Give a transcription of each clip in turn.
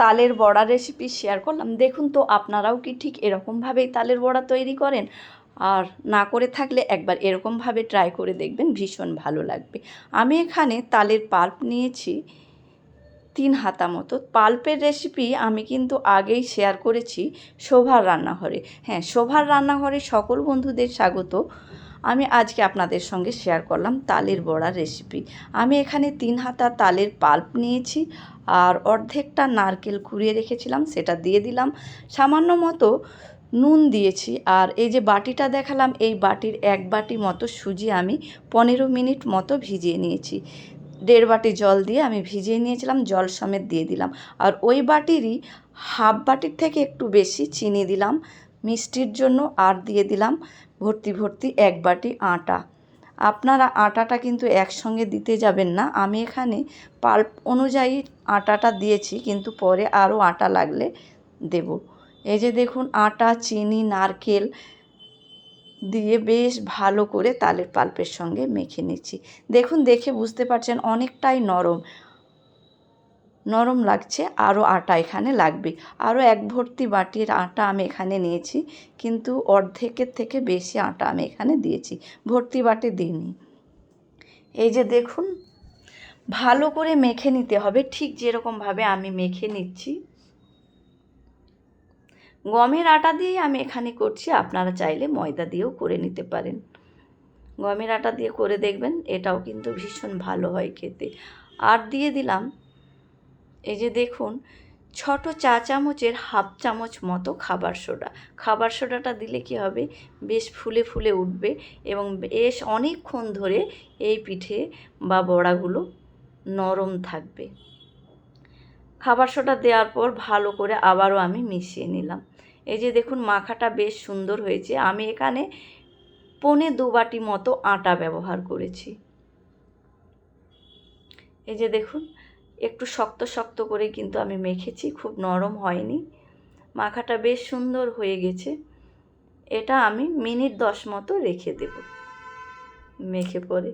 তালের বড়া recipe share করলাম। দেখুন তো, আপনারাও কি ঠিক এরকমভাবেই তালের বড়া তৈরি করেন? আর না করে থাকলে একবার এরকমভাবে ট্রাই করে দেখবেন, ভীষণ ভালো লাগবে। আমি এখানে তালের পাল্প নিয়েছি তিন হাতা মতো। পাল্পের রেসিপি আমি কিন্তু আগেই শেয়ার করেছি শোভার রান্নাঘরে। হ্যাঁ শোভার রান্নাঘরে সকল বন্ধুদের স্বাগত। আমি আজকে আপনাদের সঙ্গে শেয়ার করলাম তালের বড়া রেসিপি আমি এখানে তিন হাতা তালের পাল্প নিয়েছি আর অর্ধেকটা নারকেল কুড়িয়ে রেখেছিলাম, সেটা দিয়ে দিলাম। সামান্য মতো নুন দিয়েছি আর এই যে বাটিটা দেখালাম, এই বাটির এক বাটি মতো সুজি আমি পনেরো মিনিট মতো ভিজিয়ে নিয়েছি। দেড় বাটি জল দিয়ে আমি ভিজিয়ে নিয়েছিলাম, জল সমেত দিয়ে দিলাম। আর ওই বাটিরই হাফ বাটির থেকে একটু বেশি চিনি দিলাম, মিষ্টির জন্য আর দিয়ে দিলাম। ভর্তি ভর্তি এক বাটি আটা। আপনারা আটাটা কিন্তু একসঙ্গে দিতে যাবেন না। আমি এখানে পাল্প অনুযায়ী আটাটা দিয়েছি, কিন্তু পরে আরও আটা লাগলে দেব। এই যে দেখুন, আটা, চিনি, নারকেল দিয়ে বেশ ভালো করে তালের পাল্পের সঙ্গে মেখে নিচ্ছি। দেখুন, দেখে বুঝতে পারছেন অনেকটাই নরম। নরম লাগছে, আরও আটা এখানে লাগবে। আরও এক ভর্তি বাটির আটা আমি এখানে নিয়েছি, কিন্তু অর্ধেকের থেকে বেশি আটা আমি এখানে দিয়েছি। ভর্তি বাটি দিইনি। এই যে দেখুন, ভালো করে মেখে নিতে হবে। ঠিক যেরকমভাবে আমি মেখে নিচ্ছি। গমের আটা দিয়েই আমি এখানে করছি, আপনারা চাইলে ময়দা দিয়েও করে নিতে পারেন। গমের আটা দিয়ে করে দেখবেন, এটাও কিন্তু ভীষণ ভালো হয় খেতে। আর দিয়ে দিলাম এই যে দেখুন, ছোট চা চামচের হাফ চামচ মতো খাবার সোডা। খাবার সোডাটা দিলে কি হবে? বেশ ফুলে ফুলে উঠবে এবং বেশ অনেকক্ষণ ধরে এই পিঠে বা বড়াগুলো নরম থাকবে। খাবার সোডা দেওয়ার পর ভালো করে আবারও আমি মিশিয়ে নিলাম। এই যে দেখুন, মাখাটা বেশ সুন্দর হয়েছে। আমি এখানে পনে দু বাটি মতো আটা ব্যবহার করেছি। এই যে দেখুন একটু শক্ত শক্ত করে কিন্তু আমি মেখেছি, খুব নরম হয়নি। মাখাটা বেশ সুন্দর হয়ে গেছে। এটা আমি মিনিট দশ মতো রেখে দেব মেখে পরে।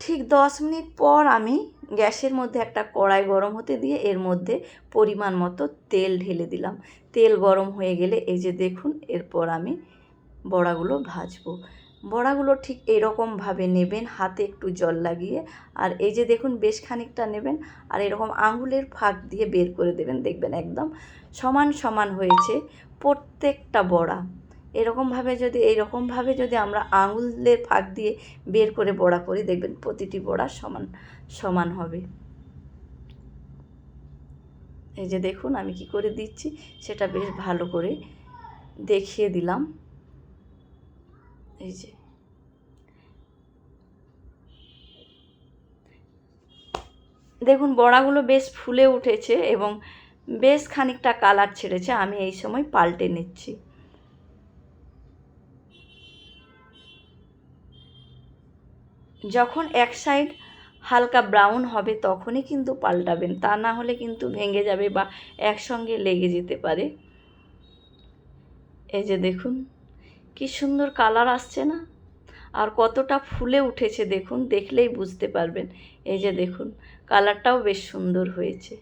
ঠিক দশ মিনিট পর আমি গ্যাসের মধ্যে একটা কড়াই গরম হতে দিয়ে এর মধ্যে পরিমাণ মতো তেল ঢেলে দিলাম। তেল গরম হয়ে গেলে এই যে দেখুন, এরপর আমি বড়াগুলো ভাজবো। বড়াগুলো ঠিক এরকমভাবে নেবেন, হাতে একটু জল লাগিয়ে। আর এই যে দেখুন, বেশ খানিকটা নেবেন আর এরকম আঙুলের ফাঁক দিয়ে বের করে দেবেন, দেখবেন একদম সমান সমান হয়েছে প্রত্যেকটা বড়া। এরকমভাবে যদি, এইরকমভাবে যদি আমরা আঙুলের ফাঁক দিয়ে বের করে বড়া করি, দেখবেন প্রতিটি বড়া সমান সমান হবে। এই যে দেখুন, আমি কি করে দিচ্ছি, সেটা বেশ ভালো করে দেখিয়ে দিলাম। এই যে। দেখুন, বড়াগুলো বেশ ফুলে উঠেছে এবং বেশ খানিকটা কালার ছেড়েছে। আমি এই সময় পাল্টে নিচ্ছি। যখন এক সাইড হালকা ব্রাউন হবে, তখনই কিন্তু পাল্টাবেন। তা না হলে কিন্তু ভেঙে যাবে বা একসঙ্গে লেগে যেতে পারে। এই যে দেখুন। কি সুন্দর কালার আসছে না? আর কতটা ফুলে উঠেছে দেখুন, দেখলেই বুঝতে পারবেন। এই যে দেখুন, কালারটাও বেশ সুন্দর হয়েছে।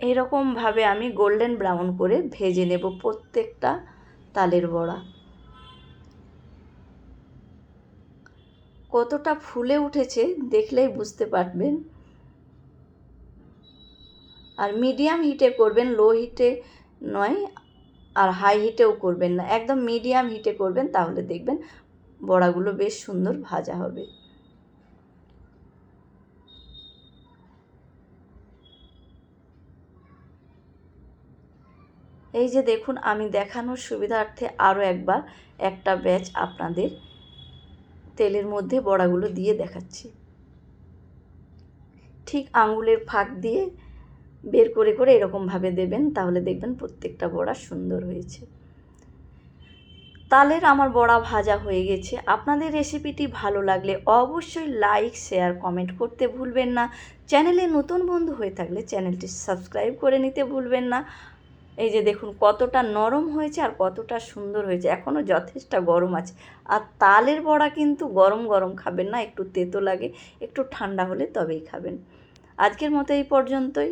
এইরকমভাবে আমি গোল্ডেন ব্রাউন করে ভেজে নেব প্রত্যেকটা তালের বড়া। কতটা ফুলে উঠেছে দেখলেই বুঝতে পারবেন। আর মিডিয়াম হিটে করবেন, লো হিটে নয় আর হাই হিটেও করবেন না, একদম মিডিয়াম হিটে করবেন, তাহলে দেখবেন বড়াগুলো বেশ সুন্দর ভাজা হবে। এই যে দেখুন, আমি দেখানোর সুবিধার্থে আরও একবার একটা ব্যাচ আপনাদের তেলের মধ্যে বড়াগুলো দিয়ে দেখাচ্ছি। ঠিক আঙুলের ফাঁক দিয়ে বের করে করে এরকমভাবে দেবেন, তাহলে দেখবেন প্রত্যেকটা বড়া সুন্দর হয়েছে। তালের আমার বড়া ভাজা হয়ে গেছে। আপনাদের রেসিপিটি ভালো লাগলে অবশ্যই লাইক, শেয়ার, কমেন্ট করতে ভুলবেন না। চ্যানেলে নতুন বন্ধু হয়ে থাকলে চ্যানেলটি সাবস্ক্রাইব করে নিতে ভুলবেন না। এই যে দেখুন কতটা নরম হয়েছে আর কতটা সুন্দর হয়েছে এখনও যথেষ্ট গরম আছে। আর তালের বড়া কিন্তু গরম গরম খাবেন না, একটু তেতো লাগে, একটু ঠান্ডা হলে তবেই খাবেন। আজকের মতো এই পর্যন্তই।